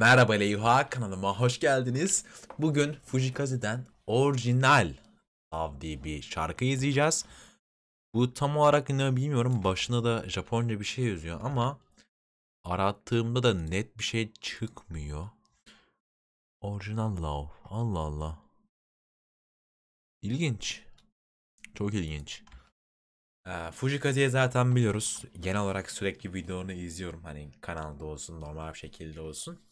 Merhaba Leyha kanalıma hoş geldiniz. Bugün Fujikaze'den orijinal Love diye bir şarkı izleyeceğiz. Bu tam olarak ne bilmiyorum. Başına da Japonca bir şey yazıyor ama arattığımda da net bir şey çıkmıyor. Orijinal Love. Allah Allah. İlginç. Çok ilginç. Ee, Fujikaze'yi zaten biliyoruz. Genel olarak sürekli videolarını izliyorum. Hani kanalda olsun, normal bir şekilde olsun.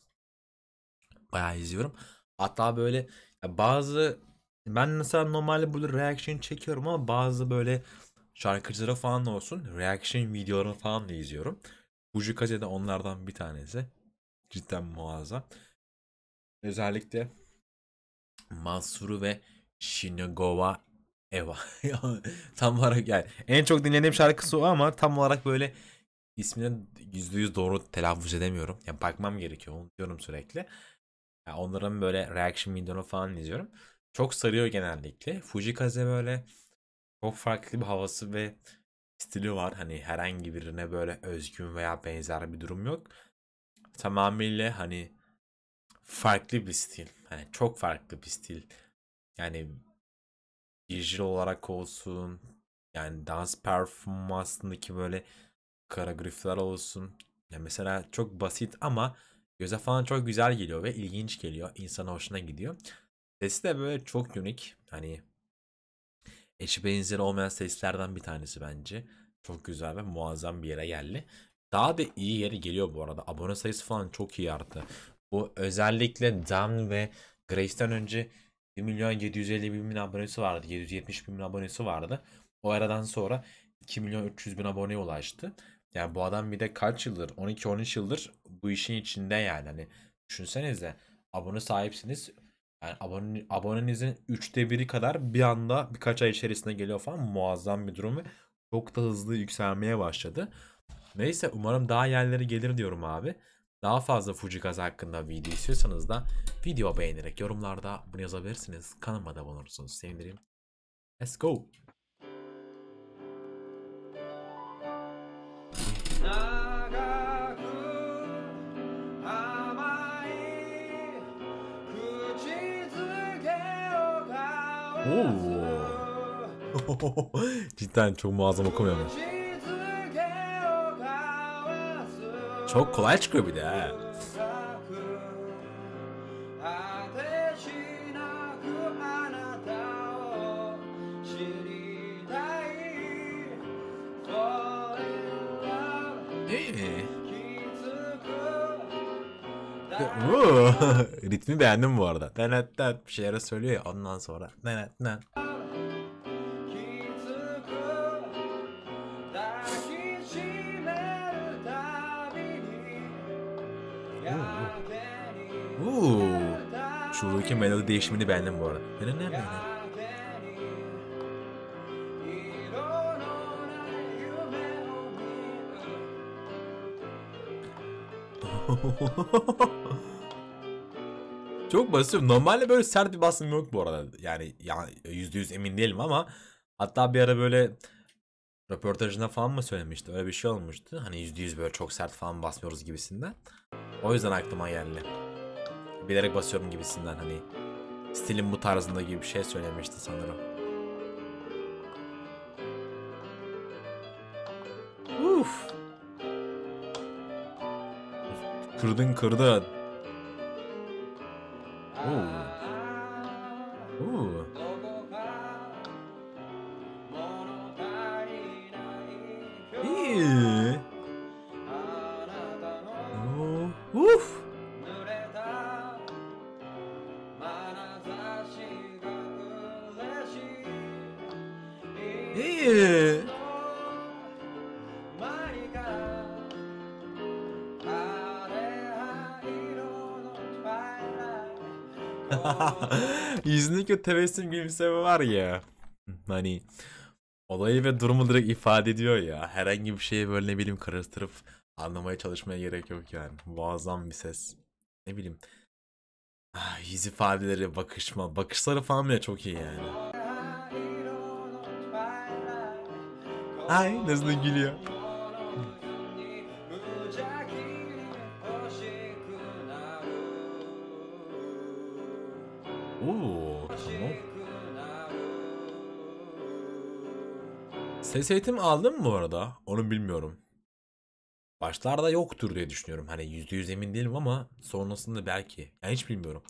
Bayağı izliyorum. Hatta böyle bazı ben mesela normalde böyle reaction çekiyorum ama bazı böyle şarkıcılara falan olsun reaction videolarını falan da izliyorum. Fujikaze de onlardan bir tanesi. Cidden muazzam. Özellikle Mansuru ve Shinagawa Eva. tam olarak yani en çok dinlediğim şarkısı o ama tam olarak böyle ismini %100 doğru telaffuz edemiyorum. Yani bakmam gerekiyor. Unutuyorum sürekli. Yani onların böyle reaction videoları falan izliyorum. Çok sarıyor genellikle. Fujikaze böyle çok farklı bir havası ve stili var. Hani herhangi birine böyle özgün veya benzer bir durum yok. Tamamıyla hani farklı bir stil. Hani çok farklı bir stil. Yani visual olarak olsun. Yani dans performansındaki böyle karagraflar olsun. Yani mesela çok basit ama göze falan çok güzel geliyor ve ilginç geliyor. İnsana hoşuna gidiyor. Sesi de böyle çok unik. Hani eşi benzeri olmayan seslerden bir tanesi bence. Çok güzel ve muazzam bir yere geldi. Daha da iyi yere geliyor bu arada. Abone sayısı falan çok iyi arttı. Bu özellikle Dan ve Grace'den önce 1 milyon 750 bin abonesi vardı. 770 bin abonesi vardı. O aradan sonra 2 milyon 300 bin aboneye ulaştı. Yani bu adam bir de kaç yıldır 12-13 yıldır bu işin içinde yani. Hani düşünsenize abone sahipsiniz. Yani abone, abonenizin üçte biri kadar bir anda birkaç ay içerisinde geliyor falan muazzam bir durum ve çok da hızlı yükselmeye başladı. Neyse umarım daha yerlere gelir diyorum abi. Daha fazla Fujikaze hakkında video istiyorsanız da video beğenerek yorumlarda bunu yazabilirsiniz. Kanalıma da abone olursanız sevinirim. Let's go. Oo. Cidden çok muazzam okumuyor mu? Çok kolay çıkıyor bir de ha. Oo, Ritmi beğendim bu arada. Denet denet bir şeyler söylüyor ya ondan sonra. Denet denet. Şuradaki melodi değişimini beğendim bu arada. Ne ne ne Çok basit. Normalde böyle sert bir basım yok bu arada. Yani yani %100 emin değilim ama hatta bir ara böyle röportajında falan mı söylemişti? Öyle bir şey olmuştu. Hani %100 böyle çok sert falan basmıyoruz gibisinden. O yüzden aklıma geldi. Bilerek basıyorum gibisinden hani stilim bu tarzında gibi bir şey söylemişti sanırım. Kırdın kırdın. Oo. Oo. İyi. Oo. Uf. İyi. Yüzündeki tebessüm gülümseme var ya. Hani olayı ve durumu direkt ifade ediyor ya. Herhangi bir şeye böyle ne bileyim karıştırıp anlamaya çalışmaya gerek yok yani. Muazzam bir ses. Ne bileyim. Ah, yüz ifadeleri, bakışma, bakışları falan bile çok iyi yani. Ay nasıl gülüyor. Ses eğitimi aldın mı bu arada? Onu bilmiyorum. Başlarda yoktur diye düşünüyorum. Hani %100 emin değilim ama sonrasında belki. Yani hiç bilmiyorum.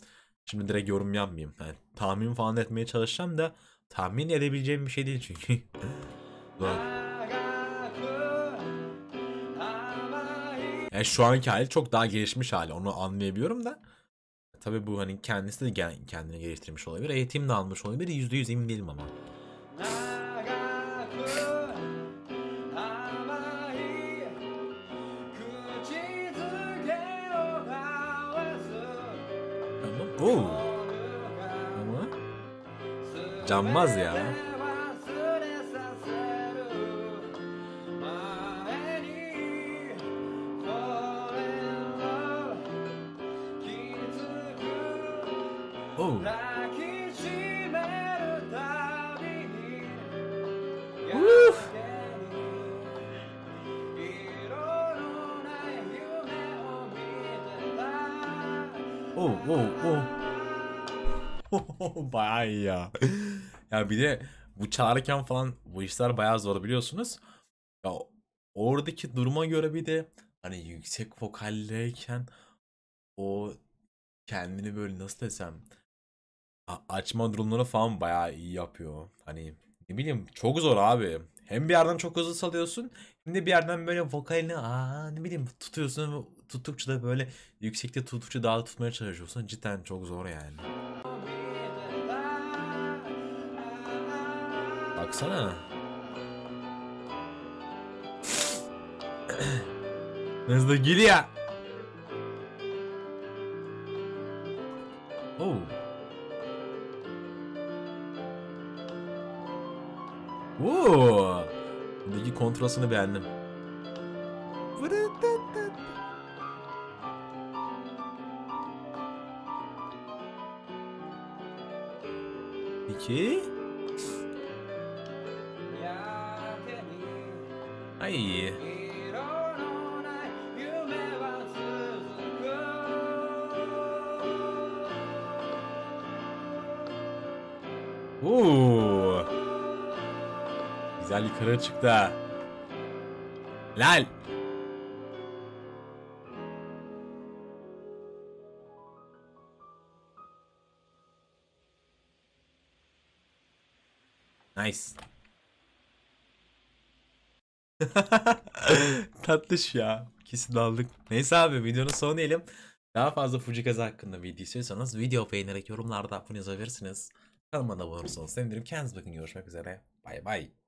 Şimdi direkt yorum yapmayayım. Yani tahmin falan etmeye çalışacağım da tahmin edebileceğim bir şey değil çünkü. Yani şu anki hali çok daha gelişmiş hali. Onu anlayabiliyorum da. Tabii bu hani kendisi de kendini geliştirmiş olabilir. Eğitim de almış olabilir. %100 emin değilim ama. Tamam. Oo. Ama Canmaz ya. Oo, oo, oo. bayağı iyi ya. ya bir de bu çalarken falan bu işler bayağı zor biliyorsunuz. Ya oradaki duruma göre bir de hani yüksek vokaldeyken o kendini böyle nasıl desem açma durumları falan bayağı iyi yapıyor. Hani ne bileyim çok zor abi. Hem bir yerden çok hızlı salıyorsun hem de bir yerden böyle vokalini aa ne bileyim tutuyorsun tuttukça da böyle yüksekte tuttukça daha da tutmaya çalışıyorsun. Cidden çok zor yani. Baksana. Hızlı gidiyor. Oh. Oo. Buradaki kontrasını beğendim. İki. Ay. Oo. Güzel yukarı çıktı. Lal. Nice. Tatlış ya. İkisini aldık. Neyse abi videonun sonu diyelim. Daha fazla Fujikaze hakkında video istiyorsanız video beğenerek yorumlarda bunu yazabilirsiniz. Kanalıma da abone olursanız sevinirim. Kendinize bakın. Görüşmek üzere. Bay bay.